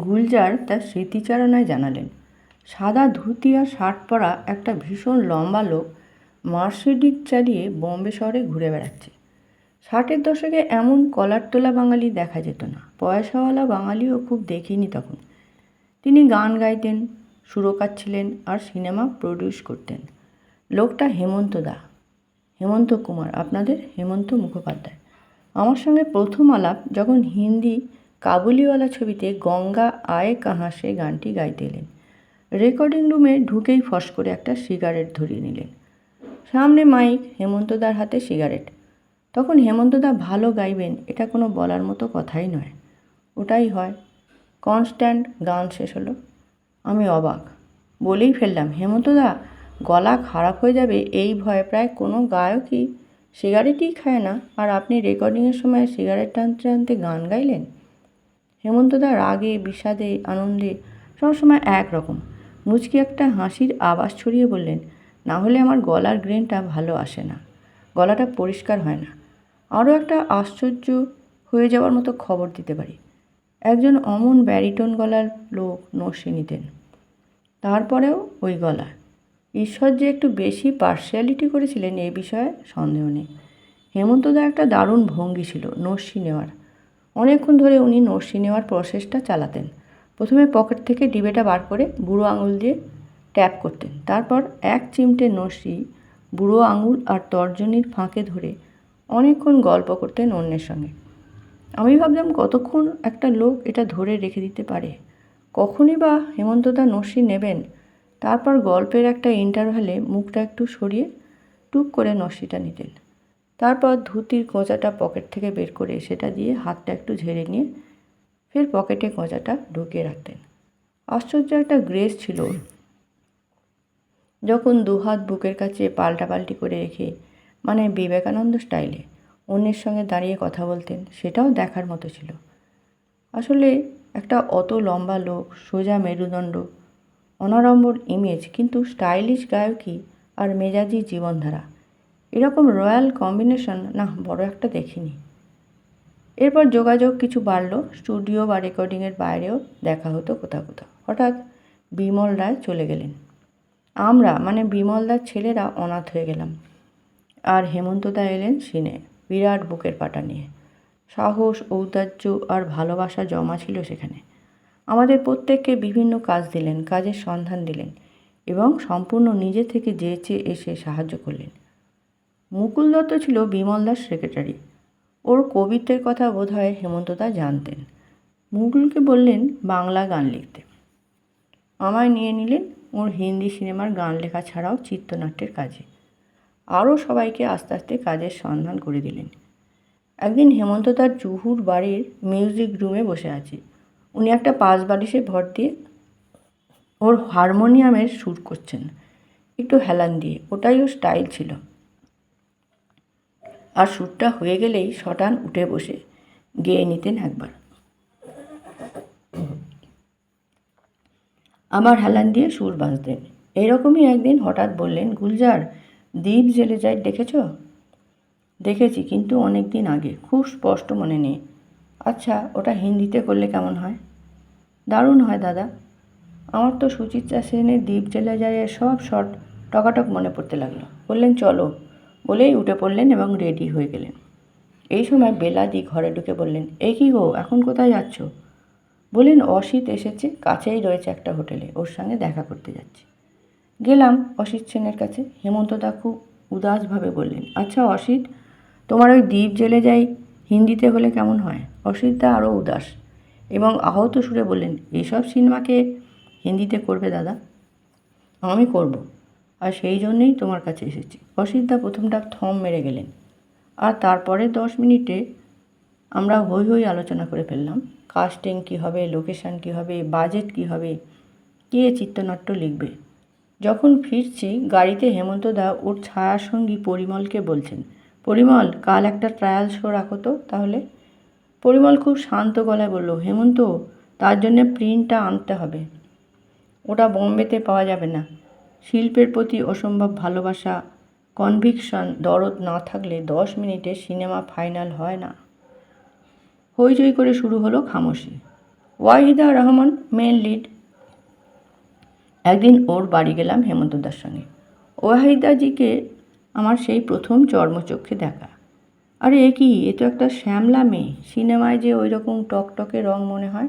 গুলজার তার স্মৃতিচারণায় জানালেন, সাদা ধুতি আর শার্ট পরা একটা ভীষণ লম্বা লোক মার্সিডিজ চালিয়ে বম্বে শহরে ঘুরে বেড়াচ্ছে। ষাটের দশকে এমন কলার তোলা বাঙালি দেখা যেত না। পয়সাওয়ালা বাঙালিও খুব দেখিনি তখন। তিনি গান গাইতেন, সুরকার ছিলেন আর সিনেমা প্রডিউস করতেন। লোকটা হেমন্ত দা। হেমন্ত কুমার, আপনাদের হেমন্ত মুখোপাধ্যায়। আমার সঙ্গে প্রথম আলাপ যখন হিন্দি কাবুলিওয়ালা ছবিতে গঙ্গা আয়ে কাহা সে গানটি গাইতে এলেন। রেকর্ডিং রুমে ঢুকেই ফস করে একটা সিগারেট ধরিয়ে নিলেন। সামনে মাইক, হেমন্তদার হাতে সিগারেট। তখন হেমন্তদা ভালো গাইবেন, এটা কোনো বলার মতো কথাই নয়। ওটাই হয়, কনস্ট্যান্ট গান শেষ হলো। আমি অবাক, বলেই ফেললাম, হেমন্তদা, গলা খারাপ হয়ে যাবে, এই ভয়ে প্রায় কোনো গায়কই সিগারেটই খায় না। আর আপনি রেকর্ডিংয়ের সময় সিগারেট টানতে টানতে গান গাইলেন? হেমন্তদা রাগে, বিষাদে, আনন্দে সবসময় একরকম মুচকি একটা হাসির আওয়াজ ছড়িয়ে বললেন, না হলে আমার গলার গ্রেনটা ভালো আসে না। গলাটা পরিষ্কার হয় না। আরও একটা আশ্চর্য হয়ে যাওয়ার মতো খবর দিতে পারি। একজন অমন ব্যারিটন গলার লোক নস্যি নিতেন। তারপরেও ওই গলা ঈশ্বর যে একটু বেশি পার্সিয়ালিটি করেছিলেন এ বিষয়ে সন্দেহ নেই। হেমন্তদা একটা দারুণ ভঙ্গি ছিল নস্যি নেওয়ার। অনেকক্ষণ ধরে উনি নস্যি নেওয়ার প্রসেসটা চালাতেন। প্রথমে পকেট থেকে ডিবেটা বার করে বুড়ো আঙুল দিয়ে ট্যাপ করতেন। তারপর এক চিমটে নস্যি বুড়ো আঙুল আর তর্জনীর ফাঁকে ধরে অনেকক্ষণ গল্প করতেন অন্যের সঙ্গে। আমি ভাবলাম, কতক্ষণ একটা লোক এটা ধরে রেখে দিতে পারে? কখনই বা হেমন্তদা নস্যি নেবেন? তারপর গল্পের একটা ইন্টারভ্যালে মুখটা একটু সরিয়ে টুক করে নস্যিটা নিতেন। তারপর ধুতির কোঁচাটা পকেট থেকে বের করে সেটা দিয়ে হাতটা একটু ঝেড়ে নিয়ে ফের পকেটে কোঁচাটা ঢুকিয়ে রাখতেন। আশ্চর্য একটা গ্রেস ছিল। যখন দুহাত বুকের কাছে পাল্টাপাল্টি করে রেখে মানে বিবেকানন্দ স্টাইলে, অন্যের সঙ্গে দাঁড়িয়ে কথা বলতেন, সেটাও দেখার মতো ছিল। আসলে একটা অত লম্বা লোক, সোজা মেরুদণ্ড, অনাড়ম্বর ইমেজ কিন্তু স্টাইলিশ গায়কী আর মেজাজি জীবনধারা। এরকম রয়্যাল কম্বিনেশন, না, বড় একটা দেখিনি। এরপর যোগাযোগ কিছু বাড়লো, স্টুডিও বা রেকর্ডিংয়ের বাইরেও দেখা হতো কোথাও কোথাও। হঠাৎ বিমল রায় চলে গেলেন। আমরা মানে বিমলদার ছেলেরা অনাথ হয়ে গেলাম। আর হেমন্তদা এলেন সিনে, বিরাট বুকের পাটা নিয়ে। সাহস, ঔদার্য আর ভালোবাসা জমা ছিল সেখানে। আমাদের প্রত্যেককে বিভিন্ন কাজ দিলেন, কাজের সন্ধান দিলেন এবং সম্পূর্ণ নিজে থেকে যেচে এসে সাহায্য করলেন। মুকুল দত্ত ছিল বিমলদার সেক্রেটারি ওর কবিত্বের কথা বোধহয় হেমন্তদা জানতেন। মুকুলকে বললেন, বাংলা গান লিখতে। আমায় নিয়ে নিলেন ওর হিন্দি সিনেমার গান লেখা ছাড়াও চিত্রনাট্যের কাজে। আরও সবাইকে আস্তে আস্তে কাজের সন্ধান করে দিলেন। একদিন হেমন্ত তার জুহুর বাড়ির মিউজিক রুমে বসে আছে। উনি একটা পাঁচ বালিশে ভর দিয়ে ওর হারমোনিয়ামের সুর করছেন। একটু হেলান দিয়ে। ওটাই ওর স্টাইল ছিল। আর সুরটা হয়ে গেলেই শটান উঠে বসে। গেয়ে নিতেন একবার। আমার হেলান দিয়ে সুর বাঁধতেন এরকমই একদিন হঠাৎ বললেন, গুলজার, দ্বীপ জেলে যায়, দেখেছ? দেখেছি, কিন্তু অনেক দিন আগে। খুব স্পষ্ট মনে নেই। আচ্ছা ওটা হিন্দিতে করলে কেমন হয়? দারুণ হয় দাদা। আমার তো সুচিত্রা সেনের দ্বীপ জেলে যায় সব শট টকাটক মনে পড়তে লাগল। বললেন, চলো। বলেই উঠে পড়লেন এবং রেডি হয়ে গেলেন। এই সময় বেলাদি ঘরে ঢুকে বললেন এই কি গো, এখন কোথায় যাচ্ছ? বললেন অসিত এসেছে, কাছেই রয়েছে একটা হোটেলে, ওর সঙ্গে দেখা করতে যাচ্ছি। গেলাম অসিত সেনের কাছে। হেমন্তদা খুব উদাসভাবে বললেন আচ্ছা অসিত, তোমার ওই দ্বীপ জেলে যাই, হিন্দিতে হলে কেমন হয়? অসিতদা আরও উদাস এবং আহত সুরে বললেন এইসব সিনেমাকে হিন্দিতে করবে দাদা? আমি করব। আর সেই জন্যেই তোমার কাছে এসেছি। অসিতদা প্রথমটা থম মেরে গেলেন। আর তারপরে দশ মিনিটে আমরা হই হই আলোচনা করে ফেললাম। কাস্টিং কী হবে লোকেশান কী হবে বাজেট কী হবে, কে চিত্রনাট্য লিখবে? যখন ফিরছি, গাড়িতে হেমন্তদা ওর ছায়ার সঙ্গী পরিমলকে বলছেন, পরিমল, কাল একটা ট্রায়াল শো রাখো তো তাহলে। পরিমল খুব শান্ত গলায় বলল, হেমন্ত, তার জন্যে প্রিন্টটা আনতে হবে। ওটা বোম্বেতে পাওয়া যাবে না। শিল্পের প্রতি অসম্ভব ভালোবাসা কনভিকশন দরদ না থাকলে দশ মিনিটে সিনেমা ফাইনাল হয় না। হইচই করে শুরু হলো খামোশি। ওয়াহিদা রহমান মেন লিড একদিন ওর বাড়ি গেলাম হেমন্তদার সঙ্গে। ওয়াহিদাজিকে আমার সেই প্রথম চর্মচক্ষে দেখা। আরে, এ কি? এ তো একটা শ্যামলা মেয়ে। সিনেমায় যে ওই রকম টকটকে রং মনে হয়।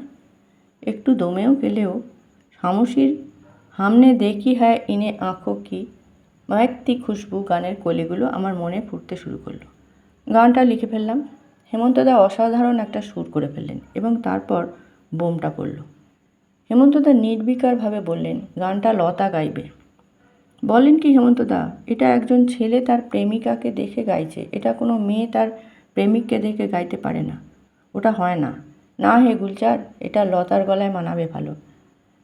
একটু দমেও গেলেও শামসির হামনে দেখি হ্যায় ইনে আঁখো কি মায়ক্তি খুশবু গানের কলিগুলো আমার মনে ফুটতে শুরু করল। গানটা লিখে ফেললাম। হেমন্তদা অসাধারণ একটা সুর করে ফেললেন এবং তারপর বোমটা পড়ল। হেমন্তদা নির্বিকারভাবে বললেন, গানটা লতা গাইবে। বলেন কি হেমন্তদা এটা একজন ছেলে তার প্রেমিকাকে দেখে গাইছে, এটা কোনো মেয়ে তার প্রেমিককে দেখে গাইতে পারে না। ওটা হয় না। না হে গুলচার, এটা লতার গলায় মানাবে ভালো।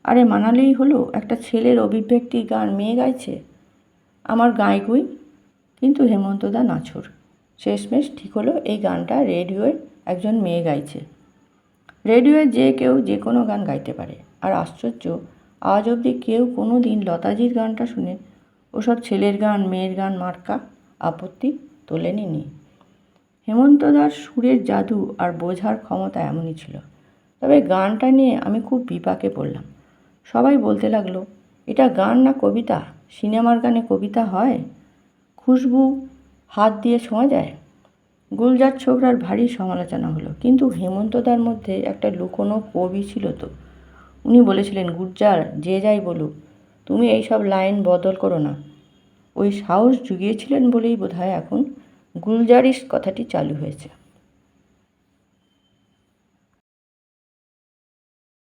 আরে মানালেই হলো একটা ছেলের অভিব্যক্তি গান মেয়ে গাইছে। আমার গাইগুই কিন্তু হেমন্তদা নাছর। শেষমেশ ঠিক হলো এই গানটা রেডিওয়ে একজন মেয়ে গাইছে। রেডিওয়ে যে কেউ যে কোনো গান গাইতে পারে। আর আশ্চর্য, আজ অবধি কেউ কোনো দিন লতাজির গানটা শুনে ওসব ছেলের গান, মেয়ের গান, মার্কা, আপত্তি তোলেনি নি। হেমন্তদার সুরের জাদু আর বোঝার ক্ষমতা এমনই ছিল। তবে গানটা নিয়ে আমি খুব বিপাকে পড়লাম। সবাই বলতে লাগল, এটা গান না কবিতা? সিনেমার গানে কবিতা হয়? খুশবু হাত দিয়ে ছোঁয়া যায়? গুলজার ছোকরার ভারী সমালোচনা হলো, কিন্তু হেমন্তদার মধ্যে একটা লুকোনো কবি ছিল তো। উনি বলেছিলেন, গুলজার, যে যাই বলুক, তুমি এইসব লাইন বদল করো না। ওই সাহস জুগিয়েছিলেন বলেই বোধহয় এখন গুলজারিস কথাটি চালু হয়েছে।